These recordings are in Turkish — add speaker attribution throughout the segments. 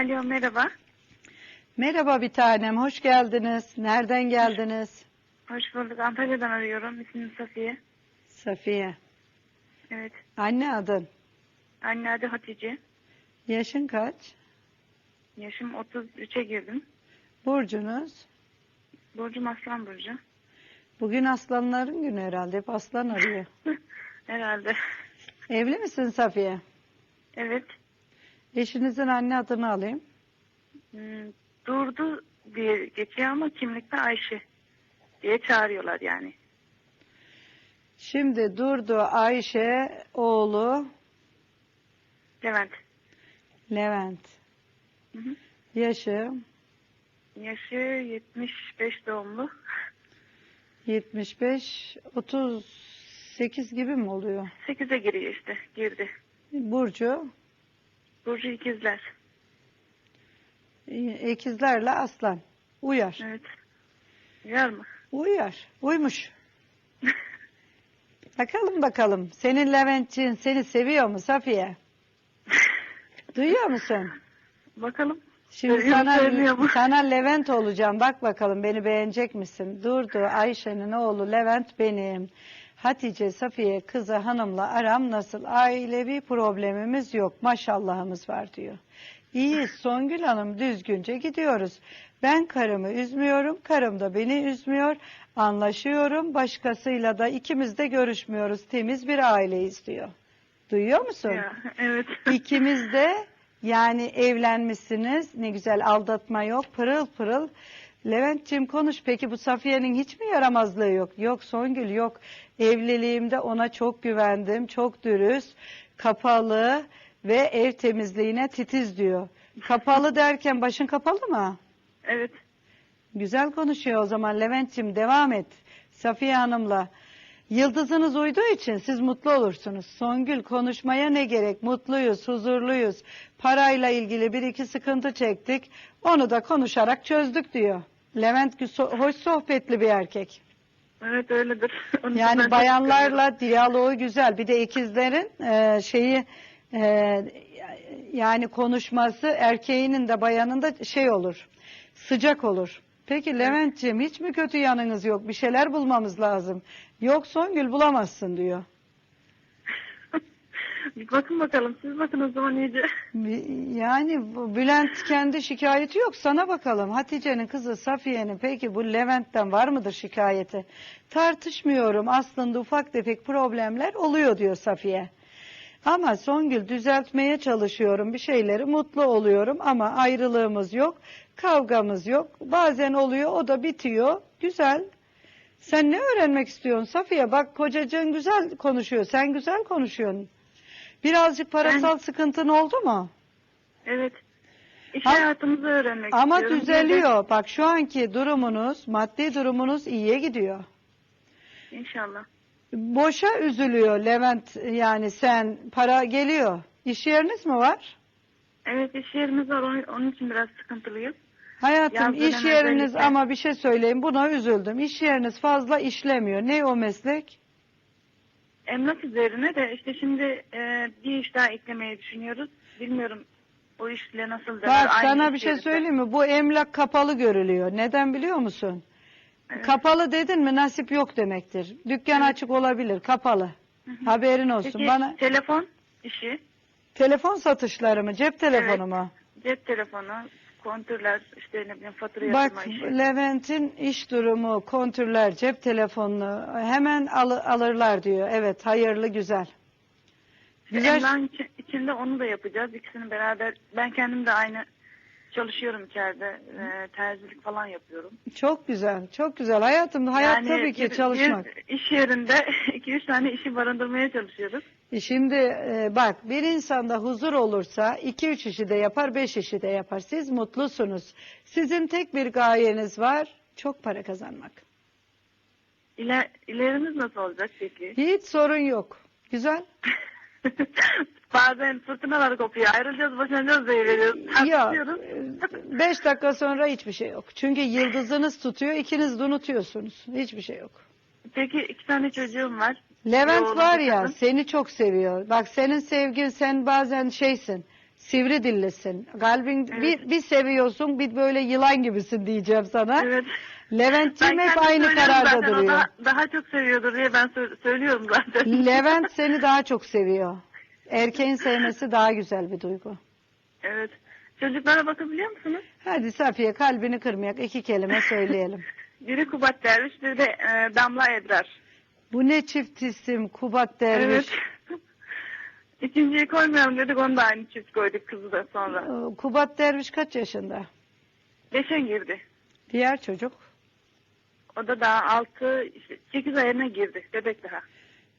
Speaker 1: Alo merhaba.
Speaker 2: Merhaba bir tanem, hoş geldiniz. Nereden geldiniz?
Speaker 1: Hoş bulduk. Antalya'dan arıyorum. İsmim Safiye.
Speaker 2: Safiye.
Speaker 1: Evet.
Speaker 2: Anne adın.
Speaker 1: Anne adı Hatice.
Speaker 2: Yaşın kaç?
Speaker 1: Yaşım 33'e girdim.
Speaker 2: Burcunuz?
Speaker 1: Burcum Aslan Burcu.
Speaker 2: Bugün aslanların günü herhalde. Hep aslan arıyor.
Speaker 1: Herhalde.
Speaker 2: Evli misin Safiye?
Speaker 1: Evet.
Speaker 2: Eşinizin anne adını alayım.
Speaker 1: Hmm, Durdu diye geçiyor ama kimlikte Ayşe diye çağırıyorlar yani.
Speaker 2: Şimdi Durdu Ayşe oğlu
Speaker 1: Levent.
Speaker 2: Levent.
Speaker 1: Hı hı.
Speaker 2: Yaşı
Speaker 1: Yaşı 75 doğumlu.
Speaker 2: 75, 38 gibi mi oluyor?
Speaker 1: 8'e giriyor işte. Girdi.
Speaker 2: Burcu
Speaker 1: Burcu ikizler.
Speaker 2: ikizlerle aslan. Uyar.
Speaker 1: Evet. Uyar mı?
Speaker 2: Uyar. Uymuş. Bakalım bakalım. Senin Leventçiğin seni seviyor mu Safiye? Duyuyor musun?
Speaker 1: Bakalım.
Speaker 2: Şimdi
Speaker 1: Seviyor
Speaker 2: sana,
Speaker 1: sevmiyor mu?
Speaker 2: sana Levent olacağım. Bak bakalım beni beğenecek misin? Durdu Ayşe'nin oğlu Levent benim. Hatice Safiye kızı hanımla aram nasıl? Ailevi problemimiz yok. Maşallahımız var diyor. İyi Songül Hanım düzgünce gidiyoruz. Ben karımı üzmüyorum. Karım da beni üzmüyor. Anlaşıyorum. Başkasıyla da ikimiz de görüşmüyoruz. Temiz bir aileyiz diyor. Duyuyor musun?
Speaker 1: Ya, evet.
Speaker 2: İkimiz de yani evlenmişsiniz. Ne güzel aldatma yok. Pırıl pırıl. Levent'ciğim konuş. Peki bu Safiye'nin hiç mi yaramazlığı yok? Yok Songül yok. Evliliğimde ona çok güvendim. Çok dürüst, kapalı ve ev temizliğine titiz diyor. Kapalı derken başın kapalı mı?
Speaker 1: evet.
Speaker 2: Güzel konuşuyor o zaman Levent'ciğim devam et. Safiye Hanım'la. Yıldızınız uyduğu için siz mutlu olursunuz. Songül konuşmaya ne gerek? Mutluyuz, huzurluyuz. Parayla ilgili bir iki sıkıntı çektik. Onu da konuşarak çözdük diyor. Levent gü- hoş sohbetli bir erkek.
Speaker 1: Evet öyledir. Onu ben
Speaker 2: Yani bayanlarla diyaloğu güzel. Bir de ikizlerin e, şeyi e, yani konuşması erkeğinin de bayanın da şey olur. Sıcak olur. Peki Levent'ciğim hiç mi kötü yanınız yok? Bir şeyler bulmamız lazım. Yok Songül bulamazsın diyor.
Speaker 1: Bakın bakalım. Siz bakın o zaman iyice.
Speaker 2: Yani bu Bülent kendi şikayeti yok. Sana bakalım. Hatice'nin kızı Safiye'nin peki bu Levent'ten var mıdır şikayeti? Tartışmıyorum. Aslında ufak tefek problemler oluyor diyor Safiye. Ama Songül düzeltmeye çalışıyorum bir şeyleri mutlu oluyorum ama ayrılığımız yok, kavgamız yok. Bazen oluyor o da bitiyor. Güzel. Sen ne öğrenmek istiyorsun Safiye? Bak kocacığın güzel konuşuyor. Sen güzel konuşuyorsun. Birazcık parasal sıkıntın oldu mu?
Speaker 1: Evet. İş
Speaker 2: Ama-
Speaker 1: hayatımızı öğrenmek
Speaker 2: Ama
Speaker 1: istiyorum.
Speaker 2: Düzeliyor. Bak şu anki durumunuz, maddi durumunuz iyiye gidiyor.
Speaker 1: İnşallah.
Speaker 2: Boşa üzülüyor Levent yani sen para geliyor. İş yeriniz mi var?
Speaker 1: Evet iş yerimiz var. Onun, onun için biraz sıkıntılıyız.
Speaker 2: Hayatım
Speaker 1: Yaz
Speaker 2: iş
Speaker 1: dönemi
Speaker 2: yeriniz
Speaker 1: özellikle.
Speaker 2: ama bir şey söyleyeyim buna üzüldüm. İş yeriniz fazla işlemiyor. Ne o meslek?
Speaker 1: Emlak üzerine de işte şimdi e, bir iş daha eklemeyi düşünüyoruz. Bilmiyorum o işle nasıl döner.
Speaker 2: Bak sana bir şey
Speaker 1: yerinde.
Speaker 2: söyleyeyim mi? Bu emlak kapalı görülüyor. Neden biliyor musun?
Speaker 1: Evet.
Speaker 2: Kapalı dedin mi nasip yok demektir. Dükkan
Speaker 1: Evet.
Speaker 2: açık olabilir, kapalı. Haberin olsun.
Speaker 1: Peki
Speaker 2: Bana
Speaker 1: telefon işi,
Speaker 2: telefon satışları mı, cep telefonu
Speaker 1: Evet.
Speaker 2: mu?
Speaker 1: cep telefonu, kontürler, işte ne bileyim fatura
Speaker 2: Bak
Speaker 1: işi.
Speaker 2: Levent'in iş durumu, kontürler, cep telefonunu hemen al- alırlar diyor. Evet, hayırlı, güzel. Güzel.
Speaker 1: Emlakın içi- içinde onu da yapacağız. İkisini beraber. Ben kendim de aynı çalışıyorum içeride. E, terzilik falan yapıyorum.
Speaker 2: Çok güzel, çok güzel. Hayatım, hayat
Speaker 1: Yani
Speaker 2: tabii ki
Speaker 1: bir-
Speaker 2: çalışmak.
Speaker 1: Bir iş yerinde iki üç tane işi barındırmaya çalışıyoruz.
Speaker 2: E Şimdi e, bak bir insanda huzur olursa iki üç işi de yapar, beş işi de yapar. Siz mutlusunuz. Sizin tek bir gayeniz var, çok para kazanmak.
Speaker 1: İler, ilerimiz nasıl olacak peki?
Speaker 2: Hiç sorun yok. Güzel.
Speaker 1: Bazen fırtınalar kopuyor. Ayrılacağız, boşanacağız diye veriyoruz.
Speaker 2: Ya
Speaker 1: Tartışıyoruz.
Speaker 2: beş dakika sonra hiçbir şey yok. Çünkü yıldızınız tutuyor, ikiniz de unutuyorsunuz. Hiçbir şey yok.
Speaker 1: Peki iki tane çocuğum var.
Speaker 2: Levent
Speaker 1: Oğlum,
Speaker 2: var ya
Speaker 1: kızım.
Speaker 2: seni çok seviyor. Bak senin sevgin sen bazen şeysin. Sivri dillisin. Kalbin bir, bir seviyorsun bir böyle yılan gibisin diyeceğim sana.
Speaker 1: Evet.
Speaker 2: Levent'ciğim
Speaker 1: Ben
Speaker 2: hep
Speaker 1: kendim
Speaker 2: aynı
Speaker 1: söylüyorum
Speaker 2: kararda
Speaker 1: zaten, o
Speaker 2: duruyor.
Speaker 1: Daha, daha çok seviyordur diye ben sö- söylüyorum zaten.
Speaker 2: Levent seni daha çok seviyor. Erkeğin sevmesi daha güzel bir duygu.
Speaker 1: Evet. Çocuklara bakabiliyor musunuz?
Speaker 2: Hadi Safiye kalbini kırmayak iki kelime söyleyelim.
Speaker 1: Biri Kubat Derviş, biri de e, Damla Ebrar.
Speaker 2: Bu ne çift isim Kubat Derviş.
Speaker 1: Evet. İkinciyi koymayalım dedik, onu da aynı çift koyduk kızı da sonra.
Speaker 2: Ee, Kubat Derviş kaç yaşında?
Speaker 1: Beşe girdi.
Speaker 2: Diğer çocuk.
Speaker 1: O da daha altı, işte sekiz ayına girdi. Bebek daha.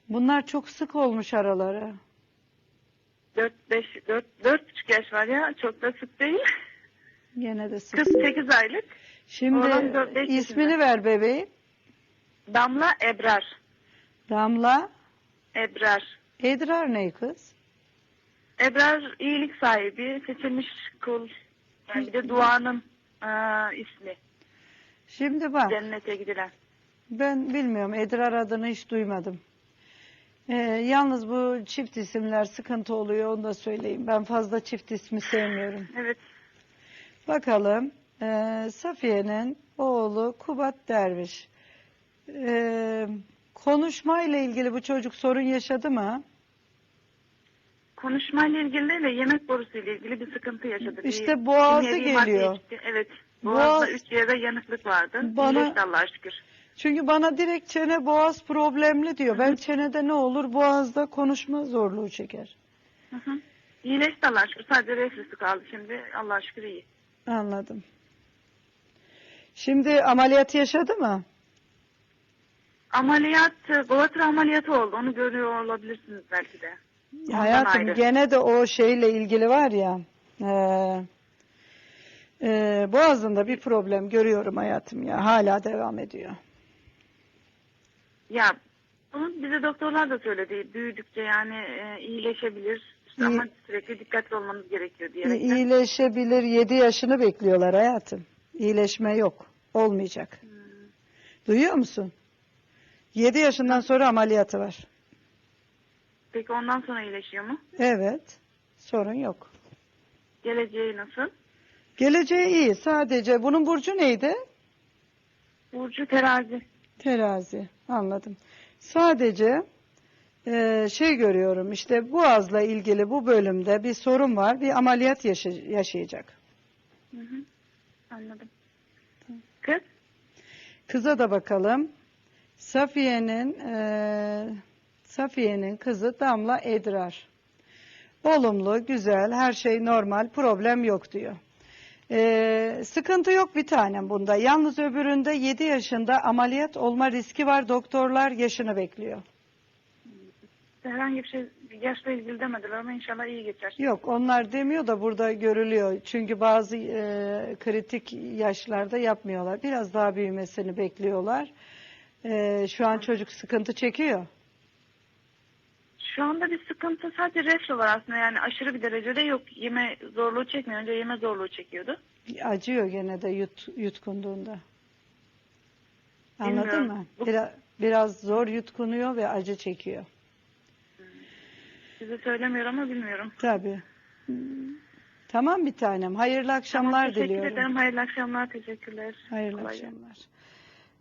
Speaker 2: Bunlar çok sık olmuş araları.
Speaker 1: Dört, beş, dört, dört buçuk yaş var ya. Çok da sık değil.
Speaker 2: Gene de sık.
Speaker 1: Kız sekiz aylık.
Speaker 2: Şimdi
Speaker 1: Oğlan dört, beş
Speaker 2: ismini
Speaker 1: yaşında.
Speaker 2: ver bebeğim.
Speaker 1: Damla Ebrar.
Speaker 2: Damla
Speaker 1: Ebrar.
Speaker 2: Edrar ne kız?
Speaker 1: Ebrar iyilik sahibi, seçilmiş kul. Yani bir de duanın aa, ismi.
Speaker 2: Şimdi bak
Speaker 1: Cennete gidilen.
Speaker 2: ben bilmiyorum Edrar adını hiç duymadım. Ee, yalnız bu çift isimler sıkıntı oluyor onu da söyleyeyim. Ben fazla çift ismi sevmiyorum.
Speaker 1: Evet.
Speaker 2: Bakalım ee, Safiye'nin oğlu Kubat Derviş. Ee, konuşmayla ilgili bu çocuk sorun yaşadı mı?
Speaker 1: Konuşmayla ilgili değil de yemek borusuyla ilgili bir sıkıntı yaşadı.
Speaker 2: İşte boğazı geliyor.
Speaker 1: Evet.
Speaker 2: Boğaz-
Speaker 1: Boğazda üç yerde yanıklık vardı.
Speaker 2: Bana-
Speaker 1: İyileşti Allah'a şükür.
Speaker 2: Çünkü bana direkt çene boğaz problemli diyor. Ben çenede ne olur boğazda konuşma zorluğu çeker.
Speaker 1: Hı hı. İyileşti Allah'a şükür. Sadece reflüsü kaldı şimdi. Allah'a şükür iyi.
Speaker 2: Anladım. Şimdi ameliyat yaşadı mı?
Speaker 1: Ameliyat, Golatır ameliyatı oldu. Onu görüyor olabilirsiniz belki de. Ondan
Speaker 2: Hayatım
Speaker 1: ayrı.
Speaker 2: gene de o şeyle ilgili var ya e, e, boğazında bir problem görüyorum hayatım ya hala devam ediyor.
Speaker 1: Ya bunu bize doktorlar da söyledi. Büyüdükçe yani e, iyileşebilir. İşte
Speaker 2: İyi.
Speaker 1: ama sürekli dikkatli olmamız gerekiyor
Speaker 2: İ-
Speaker 1: diyerek.
Speaker 2: İyileşebilir 7 yaşını bekliyorlar hayatım. İyileşme yok. Olmayacak.
Speaker 1: Hmm.
Speaker 2: Duyuyor musun? 7 yaşından sonra ameliyatı var.
Speaker 1: Peki ondan sonra iyileşiyor mu?
Speaker 2: Evet. Sorun yok.
Speaker 1: Geleceği nasıl?
Speaker 2: Geleceği iyi. Sadece bunun burcu neydi?
Speaker 1: Burcu terazi.
Speaker 2: Terazi. Anladım. Sadece e, şey görüyorum işte boğazla ilgili bu bölümde bir sorun var. Bir ameliyat yaşa- yaşayacak.
Speaker 1: Hı hı. Anladım. Kız?
Speaker 2: Kıza da bakalım. Safiye'nin e, Safiye'nin kızı Damla Edrar. Olumlu, güzel, her şey normal, problem yok diyor. E, sıkıntı yok bir tanem bunda. Yalnız öbüründe 7 yaşında ameliyat olma riski var. Doktorlar yaşını bekliyor.
Speaker 1: Herhangi bir şey yaşla ilgili demediler ama inşallah iyi geçer.
Speaker 2: Yok onlar demiyor da burada görülüyor. Çünkü bazı e, kritik yaşlarda yapmıyorlar. Biraz daha büyümesini bekliyorlar. E, şu an çocuk sıkıntı çekiyor.
Speaker 1: Şu anda bir sıkıntı sadece reflü var aslında yani aşırı bir derecede yok. Yeme zorluğu çekmiyor. Önce yeme zorluğu çekiyordu.
Speaker 2: Acıyor gene de yut, yutkunduğunda. Anladın
Speaker 1: Bilmiyorum.
Speaker 2: mı?
Speaker 1: Bu-
Speaker 2: Biraz, biraz zor yutkunuyor ve acı çekiyor.
Speaker 1: Size söylemiyorum ama bilmiyorum.
Speaker 2: Tabii. Hmm. Tamam bir tanem. Hayırlı akşamlar
Speaker 1: Tamam, teşekkür
Speaker 2: diliyorum.
Speaker 1: ederim. Hayırlı akşamlar. Teşekkürler.
Speaker 2: Hayırlı
Speaker 1: Kolay gelsin.
Speaker 2: akşamlar.